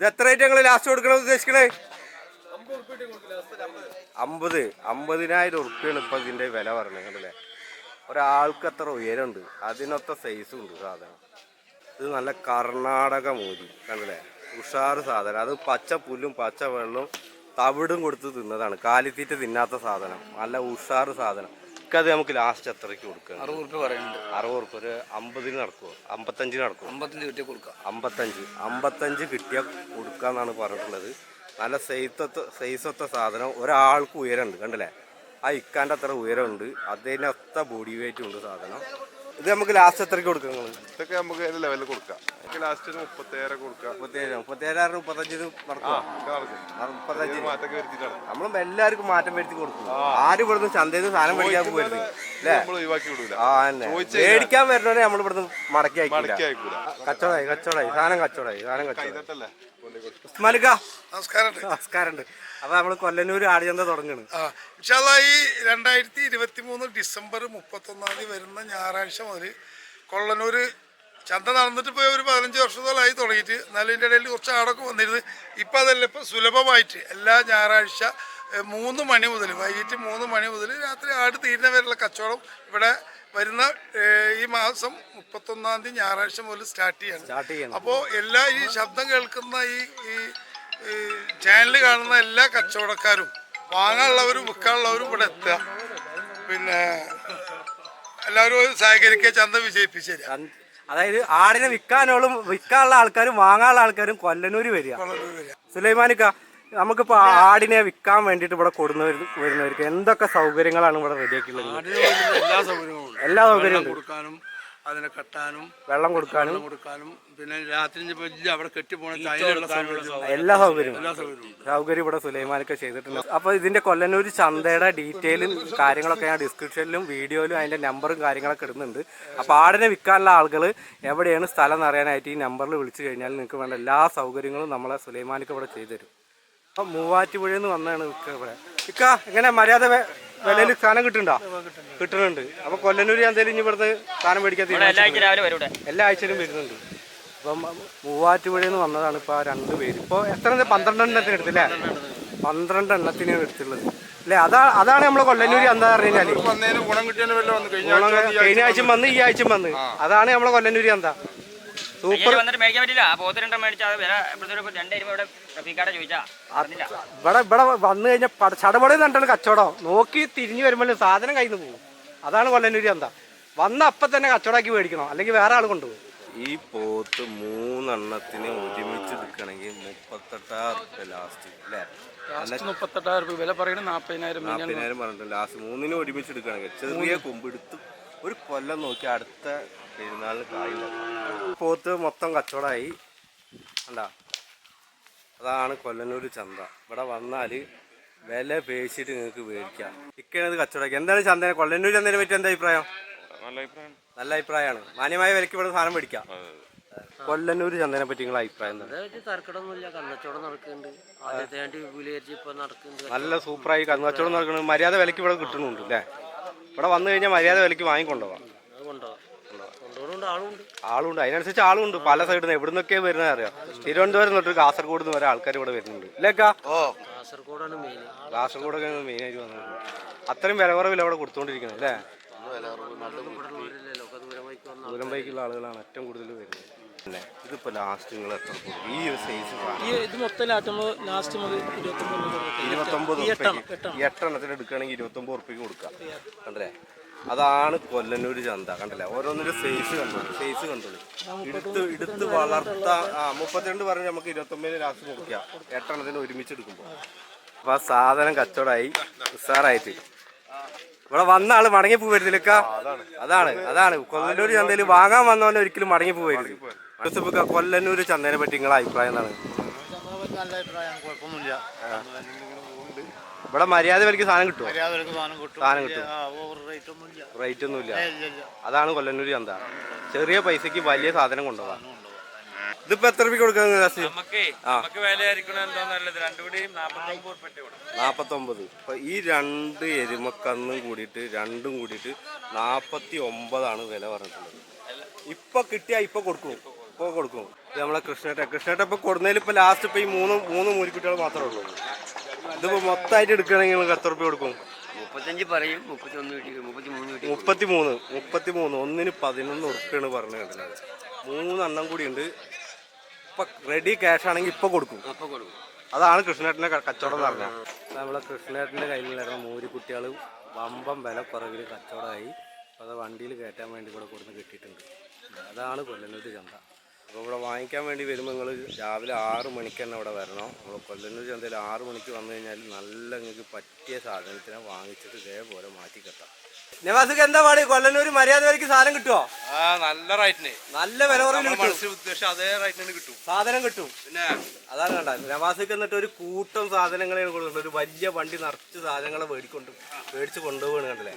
ഇത് ഞങ്ങൾ ലാസ്റ്റ് കൊടുക്കണം ഉദ്ദേശിക്കണേ? അമ്പത്. അമ്പതിനായിരം ഉറുപ്പ്യാണ് ഇപ്പൊ ഇതിന്റെ വില പറഞ്ഞത് കണ്ടില്ലേ? ഒരാൾക്ക് അത്ര ഉയരമുണ്ട്. അതിനൊത്ത സൈസും ഉണ്ട് സാധനം. ഇത് നല്ല കർണാടക മോരി കണ്ടല്ലേ? ഉഷാറ് സാധനം. അത് പച്ച പുല്ലും പച്ച വെള്ളവും തവിടും കൊടുത്ത് തിന്നതാണ്. കാലിത്തീറ്റ തിന്നാത്ത സാധനം. നല്ല ഉഷാറ് സാധനം. അത് നമുക്ക് ലാസ്റ്റ് അത്രയ്ക്ക് കൊടുക്കാം? അറുപത് റുപ്യ പറയുന്നുണ്ട്. അറുപത് റുപ്യ ഒരു അമ്പതിന് നടക്കുമോ അമ്പത്തഞ്ചിന് നടക്കുമോ അമ്പത്തഞ്ച് കിട്ടിയാൽ കൊടുക്കാം. അമ്പത്തഞ്ച്. അമ്പത്തഞ്ച് കിട്ടിയ കൊടുക്കാന്നാണ് പറഞ്ഞിട്ടുള്ളത്. നല്ല സൈസത്തെ സൈസത്തെ സാധനം. ഒരാൾക്ക് ഉയരമുണ്ട്. കണ്ടില്ലേ? ആ ഇക്കാന്റെ അത്ര ഉയരമുണ്ട്. അതിനൊത്ത ബോഡി വെയിറ്റും ഉണ്ട് സാധനം. ഇത് നമുക്ക് ലാസ്റ്റ് എത്രയ്ക്ക് കൊടുക്കാം നിങ്ങൾ ഇതൊക്കെ നമുക്ക് അതിന്റെ ലെവലിൽ കൊടുക്കാം? നമുക്ക് ലാസ്റ്റ് മുപ്പത്തേഴ് കൊടുക്കാം. മുപ്പത്തേഴ് മുപ്പത്തേഴായിരം മുപ്പത്തഞ്ചിന്. മുപ്പത്തഞ്ച് വരുത്തിയിട്ടാണ്. നമ്മളും എല്ലാവർക്കും മാറ്റം വരുത്തി കൊടുക്കും. ആരും ഇവിടുന്ന് ചന്തയിൽ നിന്ന് സാധനം മേടിക്കാൻ പോയിരുന്നു മേടിക്കാൻ വരുന്നവരെ നമ്മൾ ഇവിടുന്ന് മടക്കി കച്ചവടായി അയക്കൂല കച്ചവടമായി കച്ചവടമായി സാധനം കച്ചവടമായി സാധനം കച്ചവടം ഉസ്മാനിക്ക. നമസ്കാരം നമസ്കാരമുണ്ട്. അപ്പൊ നമ്മൾ കൊല്ലന്നൂർ ആടുചന്ത തുടങ്ങണ്? ഇൻഷാല്ലാ ഈ രണ്ടായിരത്തി ഇരുപത്തി മൂന്ന് ഡിസംബർ മുപ്പത്തൊന്നാം തീയതി വരുന്ന ഞായറാഴ്ച മുതൽ കൊള്ളനൂർ ചന്ത നടന്നിട്ട് പോയ ഒരു പതിനഞ്ച് വർഷത്തോളമായി തുടങ്ങിയിട്ട്. എന്നാലും ഇതിന്റെ ഇടയിൽ കുറച്ച് ആടൊക്കെ വന്നിരുന്നു. ഇപ്പം അതല്ല ഇപ്പം സുലഭമായിട്ട് എല്ലാ ഞായറാഴ്ച മൂന്ന് മണി മുതൽ വൈകിട്ട് മൂന്ന് മണി മുതൽ രാത്രി ആട് തീരുന്ന വരെയുള്ള കച്ചവടം ഇവിടെ വരുന്ന ഈ മാസം മുപ്പത്തൊന്നാം തീയതി ഞായറാഴ്ച മുതൽ സ്റ്റാർട്ട് ചെയ്യണം. അപ്പോൾ എല്ലാ ഈ ശബ്ദം കേൾക്കുന്ന ഈ ഈ ചാനൽ കാണുന്ന എല്ലാ കച്ചവടക്കാരും വാങ്ങാനുള്ളവരും വിൽക്കാനുള്ളവരും ഇവിടെ എത്തുക. പിന്നെ എല്ലാവരും ഒരു സഹകരിക്കുക ചന്ത വിജയിപ്പിച്ചു തരാം അതായത് ആടിനെ വിൽക്കാനോളും വിൽക്കാനുള്ള ആൾക്കാരും വാങ്ങാനുള്ള ആൾക്കാരും കൊല്ലനൂര് വരിക. സുലൈമാനിക്ക നമുക്കിപ്പോ ആടിനെ വിൽക്കാൻ വേണ്ടിട്ട് ഇവിടെ കൊടുന്ന വരുന്നവർക്ക് എന്തൊക്കെ സൗകര്യങ്ങളാണ് ഇവിടെ വേണ്ടുന്ന എല്ലാ സൗകര്യങ്ങളും എല്ലാ സൗകര്യവും കൊടുക്കാനും അതിനെ കെട്ടാനും വെള്ളം കൊടുക്കാനും. കൊടുക്കാനും പിന്നെ രാത്രി വലിയ അവിടെ കെട്ടിപ്പോണ എല്ലാ സൗകര്യവും സൗകര്യം ഇവിടെ സുലൈമാനൊക്കെ ചെയ്തിട്ടുണ്ട്. അപ്പൊ ഇതിന്റെ കൊല്ലന്നൂർ ചന്തയുടെ ഡീറ്റെയിലും കാര്യങ്ങളൊക്കെ ഞാൻ ഡിസ്ക്രിപ്ഷനിലും വീഡിയോയിലും അതിന്റെ നമ്പറും കാര്യങ്ങളൊക്കെ ഇടുന്നുണ്ട്. അപ്പൊ ആടിനെ വിൽക്കാനുള്ള ആളുകൾ എവിടെയാണ് സ്ഥലം എന്നറിയാനായിട്ട് ഈ നമ്പറിൽ വിളിച്ചു കഴിഞ്ഞാൽ നിങ്ങൾക്ക് വേണ്ട എല്ലാ സൗകര്യങ്ങളും നമ്മളെ സുലൈമാനൊക്കെ ഇവിടെ ചെയ്തു തരും. അപ്പൊ മൂവാറ്റുപുഴയിൽ നിന്ന് വന്നാണ് ഇക്ക ഇവിടെ. ഇക്ക എങ്ങനെ മര്യാദ വെ- വിലയിൽ സാധനം കിട്ടുന്നുണ്ടോ? കിട്ടുന്നുണ്ട്. അപ്പൊ കൊല്ലന്നൂർ എന്തെങ്കിലും ഇനി ഇവിടുന്ന് സാധനം മേടിക്കാൻ എല്ലാ ആഴ്ചയിലും വരുന്നുണ്ട്. അപ്പം മൂവാറ്റുപുഴയിൽ നിന്ന് വന്നതാണ് ഇപ്പോൾ ആ രണ്ട് പേര്. ഇപ്പോൾ എത്ര? പന്ത്രണ്ട് എണ്ണത്തിന് എടുത്തില്ലേ? പന്ത്രണ്ട് എണ്ണത്തിനാണ് എടുത്തുള്ളത് അല്ലേ? അതാ അതാണ് നമ്മളെ കൊല്ലന്നൂര് എന്താ പറഞ്ഞു കഴിഞ്ഞാൽ കഴിഞ്ഞ ആഴ്ചയും വന്ന് ഈ ആഴ്ചയും വന്ന്. അതാണ് നമ്മളെ കൊല്ലന്നൂര് എന്താ സൂപ്പർ. വന്നിട്ട് മേടിക്കാൻ പറ്റില്ല. ആ പോത്ത് രണ്ടെണ്ണം മേടിച്ചാൽ വില ഇപ്പോഴത്തെ രണ്ട് രൂപ ഇവിടെ റഫീക്കാടെ ചോദിച്ചാ. ഇവിടെ ഇവിടെ വന്നു കഴിഞ്ഞാൽ ചടപടി നണ്ടാണ് കച്ചവടം. നോക്കി തിരിഞ്ഞു വരുമ്പോൾ സാധനം കയ്യിൽ നിന്ന് പോകും. അതാണ് കൊല്ലന്നൂര് എന്താ. വന്ന അപ്പം തന്നെ കച്ചവടമാക്കി മേടിക്കണം. അല്ലെങ്കിൽ വേറെ ആൾ കൊണ്ടുപോകും. ഈ പോത്ത് മൂന്നെണ്ണത്തിന് ഒരുമിച്ച് എടുക്കണമെങ്കിൽ മുപ്പത്തെട്ടായിരം റുപ്യ ലാസ്റ്റ് അല്ലേ? മുപ്പത്തെട്ടായിരം രൂപ വില പറയുന്നത് നാപ്പതിനായിരം നാൽപ്പതിനായിരം പറഞ്ഞിട്ടുണ്ട്. ലാസ്റ്റ് മൂന്നിനും ഒരുമിച്ച് എടുക്കണമെങ്കിൽ ചെറിയ കൊമ്പെടുത്ത് ഒരു കൊല്ലം നോക്കി അടുത്ത പെരുന്നാളിന് കായില്ല പോത്ത് മൊത്തം കച്ചവടമായി. അല്ല അതാണ് കൊല്ലന്നൂർ ചന്ത. ഇവിടെ വന്നാൽ വില പേശിയിട്ട് നിങ്ങൾക്ക് മേടിക്കാം. ഇക്കണത് കച്ചവടമാക്കി. എന്താണ് ചന്തനെ? കൊല്ലന്നൂർ ചന്തനെ പറ്റി എന്താ അഭിപ്രായം? നല്ല അഭിപ്രായം. നല്ല അഭിപ്രായമാണ്. മാന്യമായ വിലക്ക് ഇവിടെ സാധനം മേടിക്കാം. കൊല്ലന്നൂർ ചന്തനെ പറ്റി നിങ്ങളെ അഭിപ്രായം നടക്കുന്നുണ്ട്. നടക്കുന്നുണ്ട്. നല്ല സൂപ്പറായി. കന്നുകച്ചവടം നടക്കുന്നത് മര്യാദ വിലക്ക് ഇവിടെ കിട്ടുന്നുണ്ട് അല്ലേ? ഇവിടെ വന്നു കഴിഞ്ഞാൽ മര്യാദ വിലക്ക് വാങ്ങിക്കൊണ്ടുപോകാം. ആളുണ്ട്. അതിനനുസരിച്ച് ആളുണ്ട്. പല സൈഡിൽ നിന്ന് എവിടെ നിന്നൊക്കെ വരുന്നത് അറിയാം. തിരുവനന്തപുരം തൊട്ട് കാസർഗോഡ് നിന്ന് വരെ ആൾക്കാർ ഇവിടെ വരുന്നുണ്ട്. ഇല്ലേക്കാ കാസർഗോഡാണ് മെയിൻ കാസർഗോഡൊക്കെ മെയിനായിട്ട് വന്നത്. അത്രയും വില കുറവില്ല അവിടെ കൊടുത്തുകൊണ്ടിരിക്കുന്നത് അല്ലേ? ദൂരം ബൈക്കുള്ള ആളുകളാണ് ഏറ്റവും കൂടുതൽ വരുന്നത്. ഇതിപ്പോ ലാസ്റ്റ് നിങ്ങൾ എത്ര ഈ ഒരു സൈസ് ഇത് മൊത്തം ലാസ്റ്റ് മുതൽ ഇരുപത്തൊമ്പത് എട്ടെണ്ണത്തിന് എടുക്കുകയാണെങ്കിൽ ഇരുപത്തൊമ്പത് ഉറുപ്പിക്ക് കൊടുക്കാം. കണ്ടല്ലേ അതാണ് കൊല്ലന്നൂർ ചന്ത കണ്ടല്ലേ? ഓരോന്നിന്റെ സൈസ് കണ്ടോളൂ സൈസ് കണ്ടോളൂ എടുത്ത് എടുത്ത് വളർത്ത ആ മുപ്പത്തിരണ്ട് പറഞ്ഞ് നമുക്ക് ഇരുപത്തൊമ്പതിന് ലാസ്റ്റ് മുറിക്കാം എട്ടെണ്ണത്തിന് ഒരുമിച്ച് എടുക്കുമ്പോൾ. അപ്പൊ ആ സാധനം കച്ചവടമായി ഉസാറായിട്ട്. ഇവിടെ വന്ന ആൾ മടങ്ങി പോവരുതില്ലക്ക അതാണ് അതാണ്. കൊല്ലന്നൂർ ചന്തയിൽ വാങ്ങാൻ വന്നവനെ ഒരിക്കലും മടങ്ങി പോവരുത് കൊല്ലന്നൂർ ചന്തനെ പറ്റി നിങ്ങളെ അഭിപ്രായം എന്താണ്? നല്ല അഭിപ്രായം കുഴപ്പമൊന്നുമില്ല. ഇവിടെ മര്യാദ വിലക്ക് സാധനം മര്യാദയ്ക്ക് സാധനം കിട്ടും. സാധനം കിട്ടും. ഓവർ റേറ്റ് ഒന്നുമില്ല അതാണ് കൊല്ലന്നൂർ ചന്ത. ചെറിയ പൈസക്ക് വലിയ സാധനം കൊണ്ടുപോകാം. ഇതിപ്പോ എത്ര രൂപ കൊടുക്കാൻ നമുക്ക് നമുക്ക് വിലയായിരിക്കണം എന്താ നല്ലത്. രണ്ടുകൂടിയും നാപ്പത്തൊമ്പത് അപ്പൊ ഈ രണ്ട് എരുമക്കന്നും കൂടിയിട്ട് രണ്ടും കൂടിയിട്ട് നാപ്പത്തി ഒമ്പതാണ് വില പറഞ്ഞിട്ടുള്ളത്. ഇപ്പൊ കിട്ടിയാ ഇപ്പൊ കൊടുക്കും. ഇപ്പൊ കൊടുക്കും. നമ്മളെ കൃഷ്ണേട്ട കൃഷ്ണേട്ട ഇപ്പൊ കൊടുന്നതിൽ ഇപ്പൊ ലാസ്റ്റ് ഇപ്പൊ ഈ മൂന്ന് മൂന്ന് മൂലിക്കുട്ടികൾ മാത്രമേ ഉള്ളൂ. ഇതിപ്പോൾ മൊത്തമായിട്ട് എടുക്കുകയാണെങ്കിൽ നിങ്ങൾക്ക് എത്ര റുപ്യ കൊടുക്കും? മുപ്പത്തഞ്ച് പറയും മുപ്പത്തി ഒന്ന് മുപ്പത്തി മൂന്ന് മുപ്പത്തി മൂന്ന് മുപ്പത്തി മൂന്ന് ഒന്നിന് പതിനൊന്ന് ഉറുപ്പ്യാണ് പറഞ്ഞു കേട്ടത് മൂന്നെണ്ണം കൂടി ഉണ്ട്. ഇപ്പൊ റെഡി ക്യാഷ് ആണെങ്കിൽ ഇപ്പൊ കൊടുക്കും. അതാണ് കൃഷ്ണേട്ടന്റെ കച്ചവടം എന്ന് പറഞ്ഞത്. നമ്മളെ കൃഷ്ണേട്ടന്റെ കയ്യിലുണ്ടായിരുന്ന മൂരി കുട്ടികൾ വമ്പം വില കുറവിൽ കച്ചവടമായി. അത് വണ്ടിയിൽ കയറ്റാൻ വേണ്ടി കൂടെ കൊടുന്ന് കിട്ടിയിട്ടുണ്ട്. അതാണ് കൊല്ലന്നൂർ ചന്ത അപ്പോൾ ഇവിടെ വാങ്ങിക്കാൻ വേണ്ടി വരുമ്പോൾ നിങ്ങൾ രാവിലെ ആറ് മണിക്ക് തന്നെ ഇവിടെ വരണം. നമ്മൾ കൊല്ലന്നൂർ ചന്തയിൽ ആറ് മണിക്ക് വന്നു കഴിഞ്ഞാൽ നല്ല നിങ്ങൾക്ക് പറ്റിയ സാധനത്തിനെ വാങ്ങിച്ചിട്ട് ഇതേപോലെ മാറ്റി കെട്ടാം. നവാസിക്ക് എന്താ പാടി? കൊല്ലന്നൂർ മര്യാദ വരയ്ക്ക് സാധനം കിട്ടുമോ ആ നല്ല റേറ്റിന്. നല്ല വില ഉദ്ദേശം അതേ റൈറ്റിന് കിട്ടും. സാധനം കിട്ടും. പിന്നെ അതാണ് കണ്ട നവാസിക്ക് എന്നിട്ട് ഒരു കൂട്ടം സാധനങ്ങളെ കൊടുക്കുന്നത് ഒരു വലിയ വണ്ടി നിറച്ച് സാധനങ്ങളെ മേടിക്കൊണ്ട് മേടിച്ച് കൊണ്ടുപോകണം കണ്ടല്ലേ?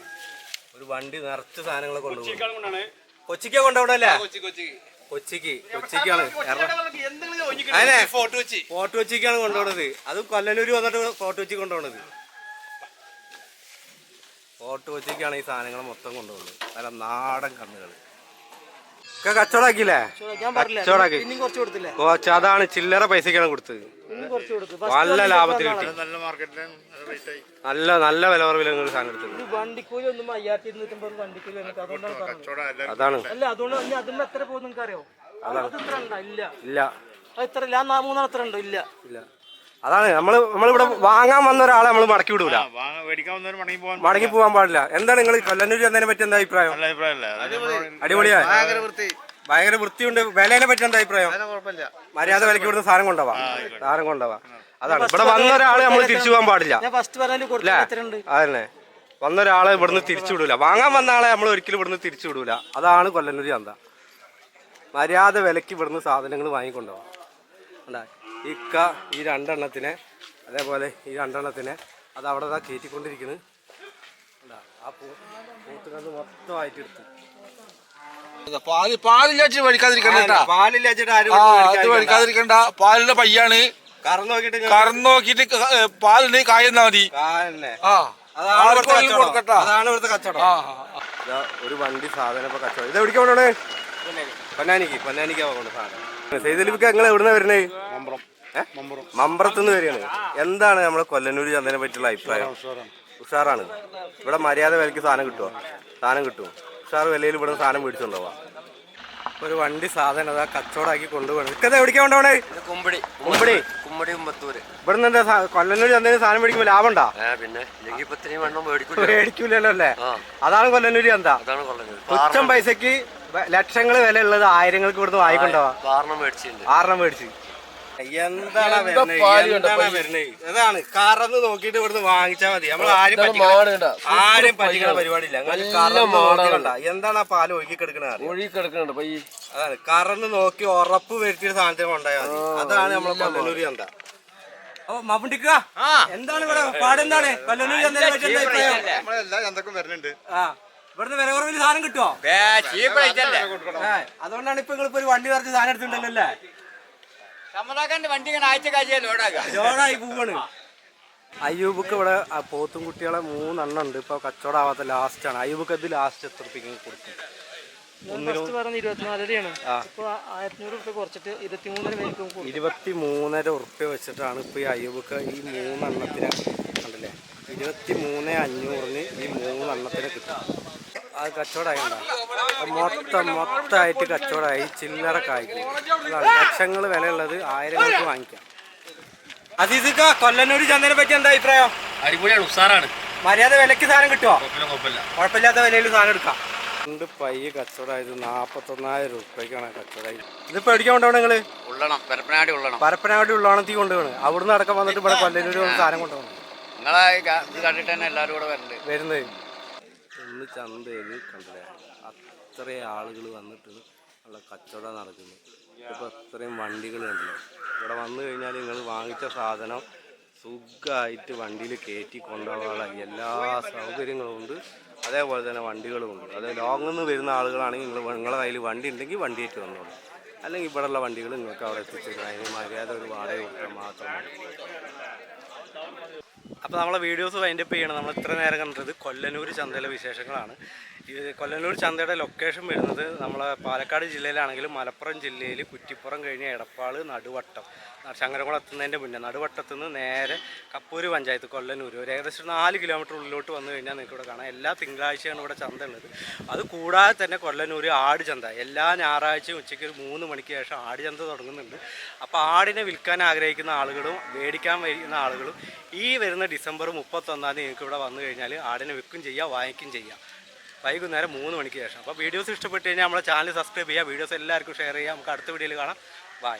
ഒരു വണ്ടി നിറച്ച് സാധനങ്ങളെ കൊണ്ടുപോകും കൊച്ചിക്കാ കൊണ്ടുപോകണല്ലേ കൊച്ചി കൊച്ചി. കൊച്ചിക്ക് കൊച്ചിക്കാണ് അതെ ഫോട്ടോ വെച്ച്. ഫോർട്ട് കൊച്ചിക്കാണ് കൊണ്ടുപോണത്. അത് കൊല്ലനൂര് വന്നിട്ട് ഫോട്ടോ കൊച്ചി കൊണ്ടുപോണത്. ഫോട്ടോ കൊച്ചിക്കാണ് ഈ സാധനങ്ങൾ മൊത്തം കൊണ്ടുപോകുന്നത് നല്ല നാടൻ കന്നുകൾ ഒക്കെ കച്ചവടാക്കിയില്ലേ? കച്ചവടാക്കി. കോച്ച് അതാണ് ചില്ലറ പൈസക്കാണ് കൊടുത്തത്. നല്ല ലാഭത്തിൽ കിട്ടി നല്ല മാർക്കറ്റിൽ നല്ല നല്ല വില കുറവിൽ നിങ്ങൾ സാധനം എടുത്തത്. വണ്ടിക്കൂലി ഒന്നും അയ്യായിരത്തി ഇരുന്നൂറ്റമ്പത് വണ്ടിക്കൂലി വന്നിട്ട് അതുകൊണ്ടാണ് പറഞ്ഞത്. കച്ചവടം എല്ലാം അതാണ്. അല്ല അതുകൊണ്ട് ഇനി അതിന് എത്ര പോകും നിങ്ങൾക്ക് അറിയോ അത് ഇത്ര ഉണ്ടോ? ഇല്ല. ഇല്ല. മൂന്നെണ്ണം എത്ര ഉണ്ടോ? ഇല്ല. ഇല്ല. അതാണ് നമ്മൾ നമ്മളിവിടെ വാങ്ങാൻ വന്ന ഒരാളെ നമ്മൾ മടക്കി വിടൂല. മടങ്ങി പോകാൻ മടങ്ങി പോകാൻ പാടില്ല. എന്താണ് നിങ്ങൾ കൊല്ലന്നൂർ ചെന്നതിനെ പറ്റി എന്താ അഭിപ്രായം? അടിപൊളിയാ? ഭയങ്കര വൃത്തി. ഭയങ്കര വൃത്തിയുണ്ട്. വിലേനെ പറ്റി എന്താ അഭിപ്രായം? മര്യാദ വിലക്ക് ഇവിടുന്ന് സാധനം കൊണ്ടുപോവാ. സാധനം കൊണ്ടുപോവാ. അതാണ്. ഇവിടെ വന്ന ഒരാളെ നമ്മൾ തിരിച്ചു പോകാൻ പാടില്ല. അതന്നെ. വന്ന ഒരാളെ ഇവിടുന്ന് തിരിച്ചു വിടൂല. വാങ്ങാൻ വന്ന ആളെ നമ്മൾ ഒരിക്കലും ഇവിടുന്ന് തിരിച്ചു വിടൂല. അതാണ് കൊല്ലന്നൂർ ചന്ത. മര്യാദ വിലക്ക് ഇവിടുന്ന് സാധനങ്ങൾ വാങ്ങിക്കൊണ്ടുപോവാം. ഉണ്ടാ ഇക്ക ഈ രണ്ടെണ്ണത്തിനെ അതേപോലെ ഈ രണ്ടെണ്ണത്തിനെ അത് അവിടെ ഇതാ കയറ്റിക്കൊണ്ടിരിക്കുന്നത് ആ പൂ പൂത്തുകന്ന് മൊത്തമായിട്ട് എടുത്തു. പാൽ മേടിക്കാതിരിക്കണ്ട പാലില്ലാച്ചിട്ട് ആരും അത് മേടിക്കാതിരിക്കണ്ട. പാലിന്റെ പയ്യാണ്. കറന്ന് നോക്കിയിട്ട് കറന്ന് പാലിന് കായെന്നാ മതി. അതാണ് ഇവിടുത്തെ കച്ചവടം. ഒരു വണ്ടി സാധനം ഇപ്പൊ കച്ചവടം. ഇത് എവിടേക്ക് പൊന്നാനിക്ക്. പൊന്നാനിക്കാ കൊണ്ട് സാധനം. സെയ്തലിപ്പിക്ക് നിങ്ങൾ എവിടുന്ന വരുന്നത് മമ്പറം. മമ്പറത്തുനിന്ന് വരികയാണ്. എന്താണ് നമ്മളെ കൊല്ലന്നൂർ ചന്തനെ പറ്റിയുള്ള അഭിപ്രായം? ഉഷാറാണ് ഇവിടെ മര്യാദ വിലക്ക് സാധനം കിട്ടുമോ സാധനം കിട്ടും ഉഷാർ വിലയിൽ ഇവിടെ സാധനം മേടിച്ചുകൊണ്ടുപോവാം ഒരു വണ്ടി സാധനം അതാ കച്ചവടമാക്കി കൊണ്ടുപോകണം. ഇക്കത് എവിടേക്കാ കൊണ്ടുപോകണേ? കുമ്പടി. കുമ്പടി? കുമ്പടി ഉമ്മത്തൂര്. ഇവിടുന്ന് എന്താ കൊല്ലന്നൂർ ചന്തയിൽ സാധനം മേടിക്കുമ്പോൾ ലാഭം ഉണ്ടോ പിന്നെ. മേടിക്കൂലല്ലോ അല്ലേ? അതാണ് കൊല്ലന്നൂര് ചന്ത. തുച്ഛം പൈസക്ക് ലക്ഷങ്ങൾ വില ഉള്ളത് ആയിരങ്ങൾക്ക് ഇവിടുന്ന് വായിക്കണ്ടോ മേടിച്ചിട്ടുണ്ട്. ആറെണ്ണം മേടിച്ച്. എന്താണ് അതാണ് കറന്ന് നോക്കിയിട്ട് ഇവിടുന്ന് വാങ്ങിച്ചാ മതി. നമ്മൾ ആരും ആരും പറ്റിക്കണ പരിപാടിയില്ല. കറന്ന് എന്താണ് ആ പാൽ ഒഴുകി കിടക്കണത് അതാണ്. കറന്ന് നോക്കി ഉറപ്പ് വരുത്തിയ സാധനത്തിന് കൊണ്ടുപോയാൽ മതി. അതാണ് നമ്മളെ കൊല്ലന്നൂര് ചന്ത. ഓ മപ്പുണ്ടിക്ക എന്താണ് ഇവിടെ പാടെന്താണ് കൊല്ലന്നൂര് ചന്തയെ പറ്റി എന്താ നമ്മളെല്ലാ ചന്തക്കും വരുന്നുണ്ട്. ആ. ഇവിടുന്ന് വില കുറവിൽ സാധനം കിട്ടുമോ അതുകൊണ്ടാണ് ഇപ്പൊ നിങ്ങളിപ്പോ ഇപ്പൊ ഒരു വണ്ടി നിറച്ച് സാധനം എടുത്തിട്ടുണ്ടല്ലോ അല്ലേ? സമ്മതാക്കാണ്ട് വണ്ടി ഇങ്ങനെ ആഴ്ച കാഴ്ച ലോഡാക്കാം ജോണായി പോവാണ്. അയ്യൂബുക്ക് ഇവിടെ പോത്തും കുട്ടികളെ മൂന്നെണ്ണം ഉണ്ട്. ഇപ്പൊ കച്ചവടാവാത്ത ലാസ്റ്റ് ആണ്. അയ്യൂബുക്ക് ഇത് ലാസ്റ്റ് എത്ര റുപ്യക്ക് കൊടുക്കും? ഇരുപത്തി മൂന്നര ഉറുപ്പ്യ വെച്ചിട്ടാണ് ഇപ്പൊ ഈ അയ്യൂബുക്ക് ഈ മൂന്നെണ്ണത്തിന് കണ്ടില്ലേ? ഇരുപത്തി മൂന്ന് അഞ്ഞൂറിന് ഈ മൂന്നെണ്ണത്തിന് കിട്ടും. അത് കച്ചവടമായി മൊത്തം മൊത്തമായിട്ട് കച്ചവടമായി. ചില്ലറ കായ്ക്കും ലക്ഷങ്ങൾ വിലയുള്ളത് ആയിരങ്ങൾക്ക് വാങ്ങിക്കാം. അസീസിക്ക കൊല്ലന്നൂർ ചന്തനെ പറ്റി എന്താ അഭിപ്രായം? അടിപൊളിയാണ് ഉസാറാണ്. മര്യാദ വിലക്ക് സാധനം കിട്ടുമോ കുഴപ്പമില്ല കുഴപ്പമില്ലാത്ത വിലയിൽ സാധനം എടുക്കാം. രണ്ട് പയ്യ കച്ചവടമായത് നാപ്പത്തൊന്നായിരം രൂപയ്ക്കാണ് കച്ചവടമായി ഇതിപ്പോ എടുക്കാൻ കൊണ്ടുപോകണം നിങ്ങൾ? ഉള്ളണം പരപ്പനാടി ഉള്ളണം. പരപ്പനാവട്ടി ഉള്ളോണത്തി കൊണ്ടുപോകണം അവിടുന്ന് അടക്കം വന്നിട്ട് ഇവിടെ കൊല്ലന്നൂർ വന്ന് സാധനം കൊണ്ടുപോകണം നിങ്ങളെ ഇത് കണ്ടിട്ട് തന്നെ എല്ലാവരും കൂടെ വരുന്നത് വരുന്നത്. ഇന്ന് ചന്തയിൽ കണ്ടില്ലേ? അത്രയും ആളുകൾ വന്നിട്ട് ഉള്ള കച്ചവടം നടക്കുന്നു. ഇപ്പോൾ അത്രയും വണ്ടികൾ കണ്ടില്ലേ? ഇവിടെ വന്നു കഴിഞ്ഞാൽ നിങ്ങൾ വാങ്ങിച്ച സാധനം സുഖമായിട്ട് വണ്ടിയിൽ കയറ്റി കൊണ്ടുപോകാനുള്ള എല്ലാ സൗകര്യങ്ങളും ഉണ്ട്. അതേപോലെ തന്നെ വണ്ടികളും ഉണ്ട്. അത് ലോങ്ങിൽ നിന്ന് വരുന്ന ആളുകളാണെങ്കിൽ നിങ്ങൾ നിങ്ങളുടെ കയ്യിൽ വണ്ടി ഉണ്ടെങ്കിൽ വണ്ടിയായിട്ട് വന്നോളൂ. അല്ലെങ്കിൽ ഇവിടെയുള്ള വണ്ടികൾ നിങ്ങൾക്ക് അവിടെ എത്തിച്ചേരും. അതിന് മര്യാദ ഒരു വാടക കൊടുക്കാൻ മാത്രമാണ് മതി. അപ്പോൾ നമ്മളെ വീഡിയോസ് വൈൻഡ് അപ്പ് ചെയ്യണം. നമ്മൾ ഇത്ര നേരം കണ്ടത് കൊല്ലനൂർ ചന്തയിലെ വിശേഷങ്ങളാണ്. ഇത് കൊല്ലനൂർ ചന്തയുടെ ലൊക്കേഷൻ വരുന്നത് നമ്മളെ പാലക്കാട് ജില്ലയിലാണെങ്കിലും മലപ്പുറം ജില്ലയിൽ കുറ്റിപ്പുറം കഴിഞ്ഞ എടപ്പാൾ നടുവട്ടം. ശങ്കരകുളം എത്തുന്നതിന്റെ മുന്നേ നടുവട്ടത്തു നിന്ന് നേരെ കപ്പൂര് പഞ്ചായത്ത് കൊല്ലനൂർ ഒരു ഏകദേശം നാല് കിലോമീറ്റർ ഉള്ളിലോട്ട് വന്നു കഴിഞ്ഞാൽ നിങ്ങൾക്ക് ഇവിടെ കാണാം. എല്ലാ തിങ്കളാഴ്ചയാണ് ഇവിടെ ചന്ത ഉള്ളത്. അത് കൂടാതെ തന്നെ കൊല്ലനൂർ ആട് ചന്ത. എല്ലാ ഞായറാഴ്ചയും ഉച്ചയ്ക്ക് ഒരു മൂന്ന് മണിക്ക് ശേഷം ആട് ചന്ത തുടങ്ങുന്നുണ്ട്. അപ്പോൾ ആടിനെ വിൽക്കാൻ ആഗ്രഹിക്കുന്ന ആളുകളും മേടിക്കാൻ വരുന്ന ആളുകളും ഈ വരുന്ന ഡിസംബർ മുപ്പത്തൊന്നാം തീയതി നിങ്ങൾക്ക് ഇവിടെ വന്നു കഴിഞ്ഞാൽ ആടിനെ വിൽക്കും ചെയ്യാം വാങ്ങിക്കും ചെയ്യാം. വൈകുന്നേരം മൂന്ന് മണിക്ക് ശേഷം. അപ്പോൾ വീഡിയോസ് ഇഷ്ടപ്പെട്ട് കഴിഞ്ഞാൽ നമ്മളെ ചാനൽ സബ്സ്ക്രൈബ് ചെയ്യുക വീഡിയോസ് എല്ലാവർക്കും ഷെയർ ചെയ്യുക നമുക്ക് അടുത്ത വീഡിയോയിൽ കാണാം. ബൈ